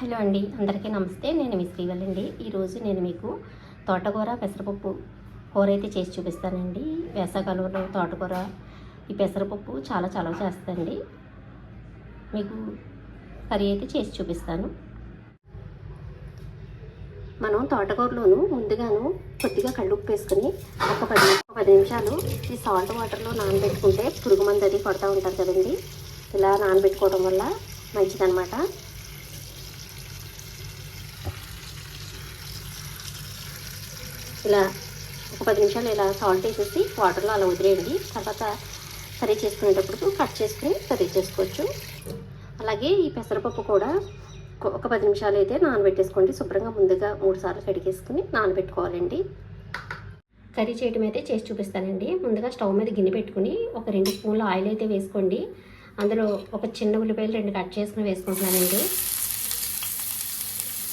Hello అండి అందరికీ నమస్తే. నేను మీ శ్రీవల్లండి ఈరోజు నేను మీకు తోటకూర పెసరపప్పు కూర అయితే చేసి చూపిస్తానండి. వేసవకాలంలో తోటకూర ఈ పెసరపప్పు చాలా చలవ చేస్తండి మీకు కర్రీ అయితే చేసి చూపిస్తాను. మనం తోటకూరలోను ముందుగాను కొద్దిగా కళ్ళుప్పు వేసుకుని ఒక పది పది నిమిషాలు ఈ సాల్ట్ వాటర్లో నానబెట్టుకుంటే పురుగు మందు అది కొడతా ఉంటారు కదండి. ఇలా నానబెట్టుకోవడం వల్ల మంచిదన్నమాట. ఇలా ఒక పది నిమిషాలు ఇలా సాల్ట్ వేసేసి వాటర్లో అలా వదిలేయండి. తర్వాత కర్రీ చేసుకునేటప్పుడు కట్ చేసుకుని కర్రీ చేసుకోవచ్చు అలాగే ఈ పెసరపప్పు కూడా ఒక- పది నిమిషాలు అయితే నానబెట్టేసుకోండి. శుభ్రంగా ముందుగా మూడు సార్లు కడిగేసుకుని నానబెట్టుకోవాలండి. కర్రీ చేయడం అయితే చేసి చూపిస్తానండి. ముందుగా స్టవ్ మీద గిన్నె పెట్టుకుని ఒక రెండు స్పూన్ల ఆయిల్ అయితే వేసుకోండి. అందులో ఒక చిన్న ఉల్లిపాయలు రెండు కట్ చేసుకుని వేసుకుంటున్నానండి.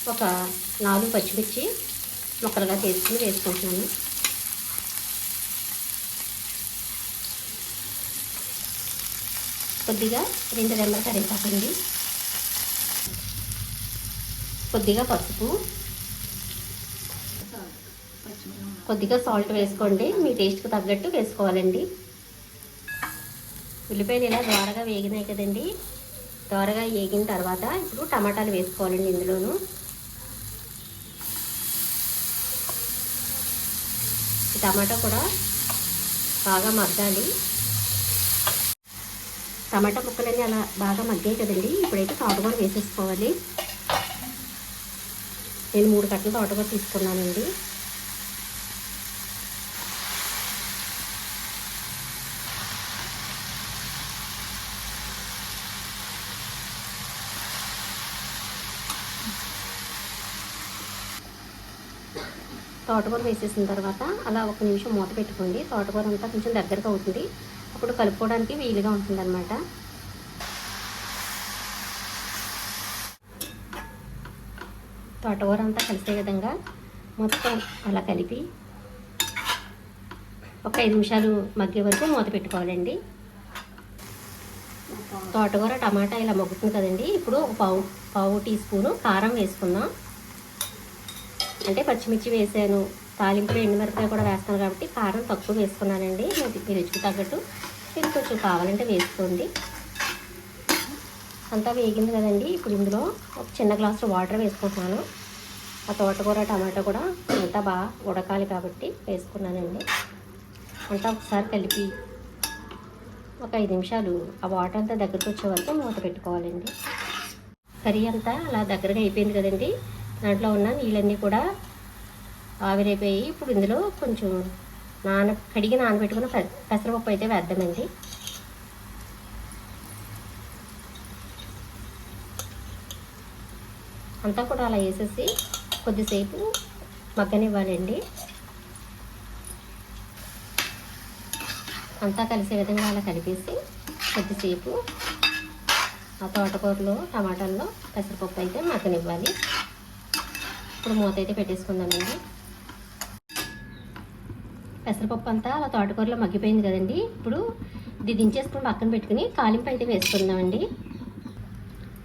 ఒక నాలుగు పచ్చిమిర్చి ముక్కలుగా చేసుకుని వేసుకుంటున్నాను. కొద్దిగా రెండు రెమ్మల కరివేపాకండి కొద్దిగా పసుపు. కొద్దిగా సాల్ట్ వేసుకోండి. మీ టేస్ట్కి తగ్గట్టు వేసుకోవాలండి. ఉల్లిపాయలు ఇలా దోరగా వేగినాయి కదండి. దోరగా వేగిన తర్వాత ఇప్పుడు టమాటాలు వేసుకోవాలండి ఇందులోనూ. టమాటా కూడా బాగా మగ్గాలి. టమాటా ముక్కలన్నీ అలా బాగా మగ్గాయి కదండి. ఇప్పుడైతే తోటకూర వేసేసుకోవాలి. నేను మూడు కట్టలు తోటకూర తీసుకున్నానండి. తోటకూర వేసేసిన తర్వాత అలా ఒక నిమిషం మూత పెట్టుకోండి. తోటకూర అంతా కొంచెం దగ్గరగా అవుతుంది. అప్పుడు కలుపుకోవడానికి వీలుగా ఉంటుంది అనమాట తోటకూర అంతా కలిసే విధంగా మొత్తం అలా కలిపి ఒక ఐదు నిమిషాలు మగ్గే వరకు మూత పెట్టుకోవాలండి. తోటకూర టమాటా ఇలా మగ్గుతుంది కదండి. ఇప్పుడు ఒక పావు పావు టీ స్పూను కారం వేసుకుందాం. అంటే పచ్చిమిర్చి వేసాను. తాలింపులో ఎండుమిరపకాయ కూడా వేస్తాను కాబట్టి కారం తక్కువ వేసుకున్నానండి. మీ రుచికి తగ్గట్టు మీరు కొంచెం కావాలంటే వేసుకోండి. అంతా వేగింది కదండి. ఇప్పుడు ఇందులో ఒక చిన్న గ్లాసు వాటర్ వేసుకుంటున్నాను. ఆ తోటకూర టమాటా కూడా అంతా బాగా ఉడకాలి కాబట్టి వేసుకున్నానండి. అంతా ఒకసారి కలిపి ఒక ఐదు నిమిషాలు ఆ వాటర్ అంతా దగ్గరకు వచ్చే వరకు మూత పెట్టుకోవాలండి. కర్రీ అంతా అలా దగ్గరగా అయిపోయింది కదండి. దాంట్లో ఉన్న నీళ్ళన్నీ కూడా ఆవిరైపోయి ఇప్పుడు ఇందులో కొంచెం నాన కడిగి నానబెట్టుకున్న పెసరపప్పు అయితే వేద్దామండి. అంతా కూడా అలా వేసేసి కొద్దిసేపు మగ్గనివ్వాలండి. అంతా కలిసే విధంగా అలా కలిపేసి కొద్దిసేపు ఆ తోటకూరలో టమాటాల్లో పెసరపప్పు అయితే మగ్గనివ్వాలి. ఇప్పుడు మూత అయితే పెట్టేసుకుందామండి. పెసరపప్పు అంతా అలా తోటకూరలో మగ్గిపోయింది కదండి. ఇప్పుడు ఇది దించేసుకుని పక్కన పెట్టుకుని తాలింపు అయితే వేసుకుందామండి.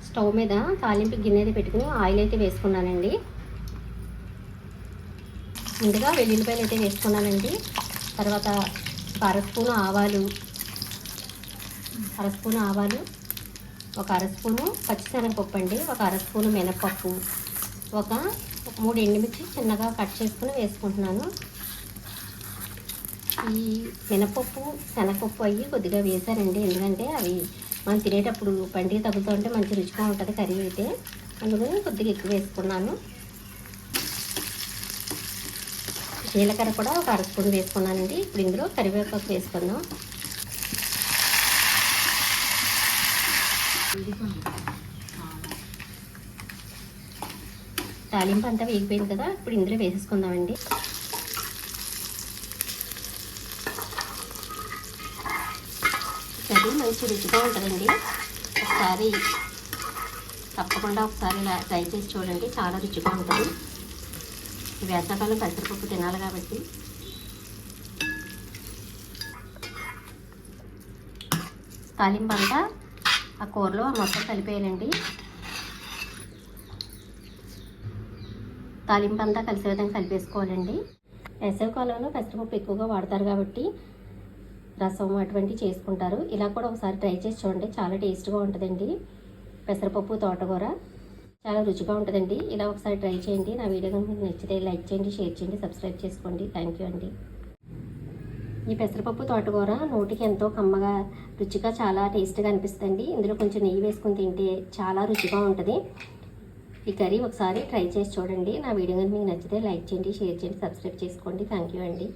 స్టవ్ మీద తాలింపు గిన్నె అయితే పెట్టుకుని ఆయిల్ అయితే వేసుకున్నానండి. ముందుగా వెల్లుల్లిపాయలు అయితే వేసుకున్నానండి. తర్వాత అర స్పూను ఆవాలు అర స్పూను ఆవాలు ఒక అర స్పూను పచ్చిశనగపప్పు అండి ఒక అర స్పూను మినపప్పు ఒక మూడు ఎండుమిర్చి చిన్నగా కట్ చేసుకుని వేసుకుంటున్నాను. ఈ మినపప్పు శనగపప్పు అవి కొద్దిగా వేశారండి ఎందుకంటే అవి మనం తినేటప్పుడు పండి తగ్గుతూ ఉంటే మంచి రుచిగా ఉంటుంది కర్రీ అయితే. అందుకని కొద్దిగా ఎక్కువ వేసుకున్నాను. జీలకర్ర కూడా ఒక అర స్పూన్ వేసుకున్నానండి. ఇప్పుడు ఇందులో కరివేపాకు వేసుకుందాం. తాలింపు అంతా వేగిపోయింది కదా ఇప్పుడు ఇందులో వేసేసుకుందామండి. కర్రీ మంచి రుచిగా ఉంటుందండి. ఒకసారి తప్పకుండా ఒకసారి ఇలా ట్రై చేసి చూడండి చాలా రుచిగా ఉంటుంది. ఈ వేసవకాలం పెసరపప్పు తినాలి కాబట్టి. తాలింపు అంతా ఆ కూరలో మొత్తం కలిపేయాలండి. తాలింపు అంతా కలిసే విధంగా కలిపేసుకోవాలండి. వేసవి కాలంలో పెసరపప్పు ఎక్కువగా వాడతారు కాబట్టి రసం అటువంటి చేసుకుంటారు. ఇలా కూడా ఒకసారి ట్రై చేసి చూడండి. చాలా టేస్ట్గా ఉంటుందండి. పెసరపప్పు తోటకూర చాలా రుచిగా ఉంటుందండి. ఇలా ఒకసారి ట్రై చేయండి. నా వీడియో కనుక మీకు నచ్చితే లైక్ చేయండి షేర్ చేయండి సబ్స్క్రైబ్ చేసుకోండి. థ్యాంక్ యూ అండి. ఈ పెసరపప్పు తోటకూర నోటికి ఎంతో కమ్మగా రుచిగా చాలా టేస్ట్గా అనిపిస్తుంది ఇందులో కొంచెం నెయ్యి వేసుకుని తింటే చాలా రుచిగా ఉంటుంది. ఈ కర్రీ ఒకసారి ట్రై చేసి చూడండి. నా వీడియో మీకు నచ్చితే లైక్ చేయండి షేర్ చేయండి సబ్స్క్రైబ్ చేసుకోండి. థ్యాంక్ యూ అండి.